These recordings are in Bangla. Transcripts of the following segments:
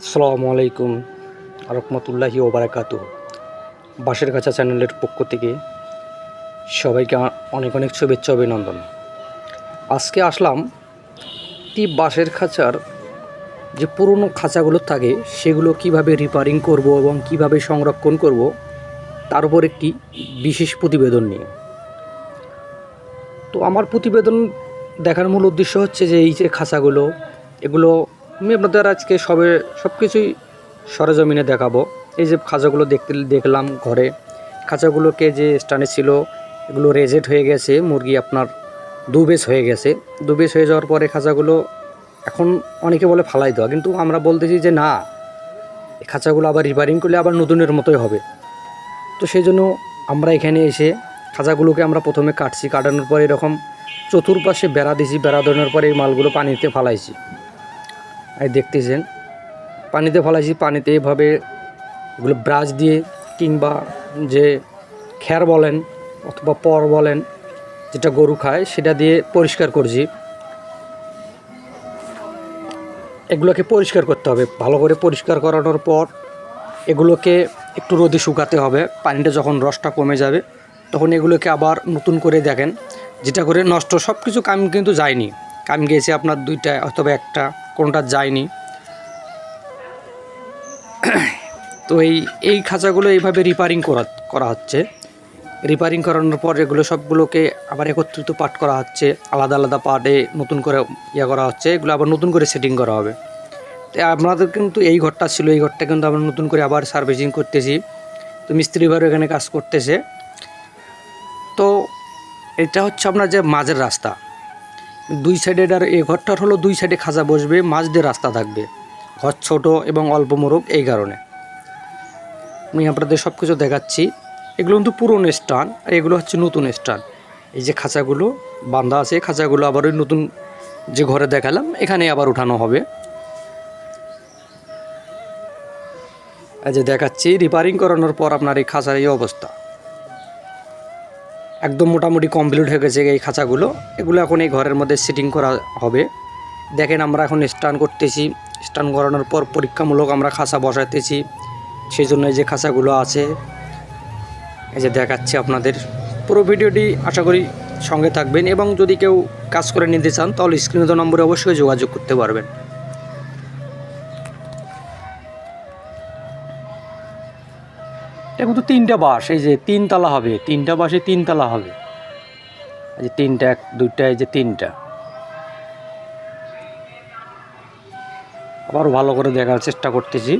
আসসালামু আলাইকুম রহমতুল্লাহি ওবারাকাতু বাঁশের কাছা চ্যানেলের পক্ষ থেকে সবাইকে অনেক অনেক শুভেচ্ছা অভিনন্দন। আজকে আসলাম একটি বাঁশের খাঁচার যে পুরনো খাঁচাগুলো থাকে, সেগুলো কীভাবে রিপেয়ারিং করব এবং কীভাবে সংরক্ষণ করব, তার উপর একটি বিশেষ প্রতিবেদন নিয়ে। তো আমার প্রতিবেদন দেখার মূল উদ্দেশ্য হচ্ছে যে এই যে খাঁচাগুলো, এগুলো আমি আপনাদের আজকে সবে সব কিছুই সরেজমিনে দেখাবো। এই যে খাঁচাগুলো দেখতে দেখলাম ঘরে, খাঁচাগুলোকে যে স্টানে ছিল, এগুলো রেজেট হয়ে গেছে, মুরগি আপনার দুবেশ হয়ে গেছে। দুবেশ হয়ে যাওয়ার পরে খাঁচাগুলো এখন অনেকে বলে ফালাই দেওয়া, কিন্তু আমরা বলতেছি যে না, এই খাঁচাগুলো আবার রিপেয়ারিং করলে আবার নতুনের মতোই হবে। তো সেই জন্য আমরা এখানে এসে খাঁচাগুলোকে আমরা প্রথমে কাটছি, কাটানোর পরে এরকম চতুর্পাশে বেড়া দিছি বেড়া দেওয়ার পরে এই মালগুলো পানিতে ফালাইছি। এই দেখতেছেন, পানিতে ফালাইছি, পানিতে এভাবে এগুলো ব্রাশ দিয়ে কিংবা যে খ্যার বলেন অথবা পর বলেন, যেটা গরু খায়, সেটা দিয়ে পরিষ্কার করছি। এগুলোকে পরিষ্কার করতে হবে। ভালো করে পরিষ্কার করানোর পর এগুলোকে একটু রোদে শুকাতে হবে। পানিটা যখন রসটা কমে যাবে, তখন এগুলোকে আবার নতুন করে দেখেন। যেটা করে নষ্ট সব কিছু কাম কিন্তু যায়নি। কাম গিয়েছে আপনার দুইটা অথবা একটা। কোনোটা যায়নি। তো এই এই খাঁচাগুলো এইভাবে রিপেয়ারিং করা করা হচ্ছে। রিপেয়ারিং করানোর পর এগুলো সবগুলোকে আবার একত্রিত পার্ট করা হচ্ছে। আলাদা আলাদা পার্টে নতুন করে ইয়ে করা হচ্ছে। এগুলো আবার নতুন করে সেটিং করা হবে। তো আপনাদের কিন্তু এই ঘরটা ছিল, এই ঘরটা কিন্তু আমরা নতুন করে আবার সার্ভিসিং করতেছি। তো মিস্ত্রি ভাইও এখানে কাজ করতেছে। তো এটা হচ্ছে আপনার যে মাঝের রাস্তা। দুই সাইডে আর এই ঘরটার হলো দুই সাইডে খাঁচা বসবে, মাঝ দিয়ে রাস্তা থাকবে। ঘর ছোট এবং অল্প মোরগ এই কারণে। আমি আপনাদের সব কিছু দেখাচ্ছি। এগুলো কিন্তু পুরনো স্টান, আর এগুলো হচ্ছে নতুন স্টান। এই যে খাঁচাগুলো বান্ধা আছে খাঁচাগুলো আবার ওই নতুন যে ঘরে দেখালাম, এখানে আবার উঠানো হবে। এই যে দেখাচ্ছি রিপেয়ারিং করানোর পর আপনার এই খাঁচার এই অবস্থা। একদম মোটামুটি কমপ্লিট হয়ে গেছে এই খাঁচাগুলো। এগুলো এখন এই ঘরের মধ্যে সেটিং করা হবে। দেখেন আমরা এখন স্টান করতেছি। স্টান করানোর পর পরীক্ষামূলক আমরা খাঁচা বসাইতেছি। সেই জন্য এই যে খাঁচাগুলো আছে, এই যে দেখাচ্ছি আপনাদের। পুরো ভিডিওটি আশা করি সঙ্গে থাকবেন এবং যদি কেউ কাজ করে নিতে চান, তাহলে স্ক্রিনে তো নম্বরে অবশ্যই যোগাযোগ করতে পারবেন। এটা কিন্তু তিনটা বাস এই যে তিনতলা হবে, তিনটা বাসে তিনতলা হবে। এই যে তিনটা, এক, দুইটা, এই যে তিনটা। আবার ভালো করে দেখার চেষ্টা করতেছি।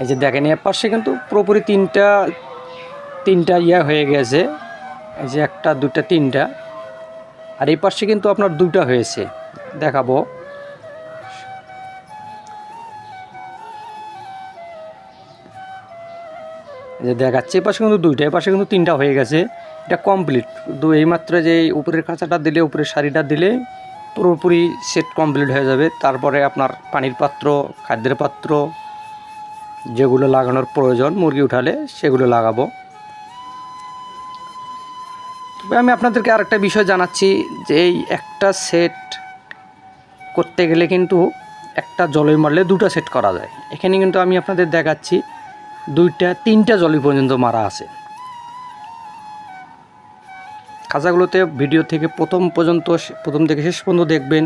এই যে দেখেন এর পাশে কিন্তু পুরোপুরি তিনটা তিনটা ইয়া হয়ে গেছে। এই যে একটা দুটা তিনটা। আর এই পাশে কিন্তু আপনার দুটা হয়েছে। দেখাবো। যে দেখাচ্ছে, এই পাশে কিন্তু দুইটা, এই পাশে কিন্তু তিনটা হয়ে গেছে। এটা কমপ্লিট কিন্তু এইমাত্র যে উপরের কাঁচাটা দিলে, উপরের শাড়িটা দিলে, পুরোপুরি সেট কমপ্লিট হয়ে যাবে। তারপরে আপনার পানির পাত্র, খাদ্যের পাত্র, যেগুলো লাগানোর প্রয়োজন, মুরগি উঠালে সেগুলো লাগাবো। তবে আমি আপনাদেরকে আরেকটা বিষয় জানাচ্ছি, যে এই একটা সেট করতে গেলে কিন্তু একটা জলই মারলে দুটো সেট করা যায়। এখানে কিন্তু আমি আপনাদের দেখাচ্ছি দুইটা, তিনটা জলই পর্যন্ত মারা আছে। খাঁচাগুলোতে ভিডিও থেকে প্রথম পর্যন্ত প্রথম থেকে শেষ পর্যন্ত দেখবেন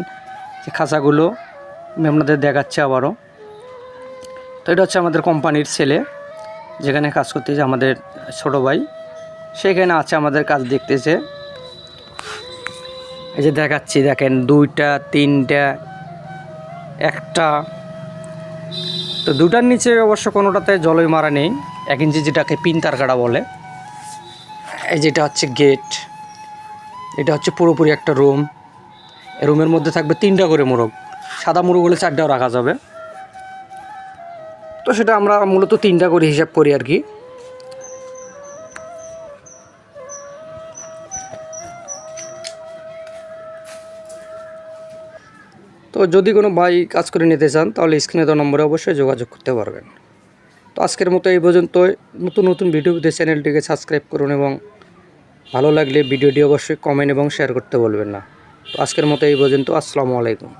যে খাঁচাগুলো আমি আপনাদের দেখাচ্ছি আবারও। তো এটা হচ্ছে আমাদের কোম্পানির ছেলে, যেখানে কাজ করতেছে আমাদের ছোটো ভাই। সেখানে আছে আমাদের কাজ দেখতেছে। এই যে দেখাচ্ছি, দেখেন দুইটা, তিনটা, একটা। তো দুটার নিচে অবশ্য কোনোটাতে জলই মারা নেই। এক ইঞ্চি যেটাকে পিন তার কাটা বলে। এই যেটা হচ্ছে গেট এটা হচ্ছে পুরোপুরি একটা রুম রুমের মধ্যে থাকবে তিনটা করে মোরগ। সাদা মোরগ হলে চারটাও রাখা যাবে। তো সেটা আমরা মূলত তিনটা করে হিসাব করি আর কি। তো যদি কোনো ভাই কাজ করে নিতে চান, তাহলে স্ক্রিনে তো নম্বরে অবশ্যই যোগাযোগ করতে পারবেন। তো আজকের মতো এই পর্যন্ত নতুন নতুন ভিডিওতে চ্যানেলটিকে সাবস্ক্রাইব করুন এবং ভালো লাগলে ভিডিওটি অবশ্যই কমেন্ট এবং শেয়ার করতে বলবেন না। তো আজকের মতো এই পর্যন্ত। আসসালামু আলাইকুম।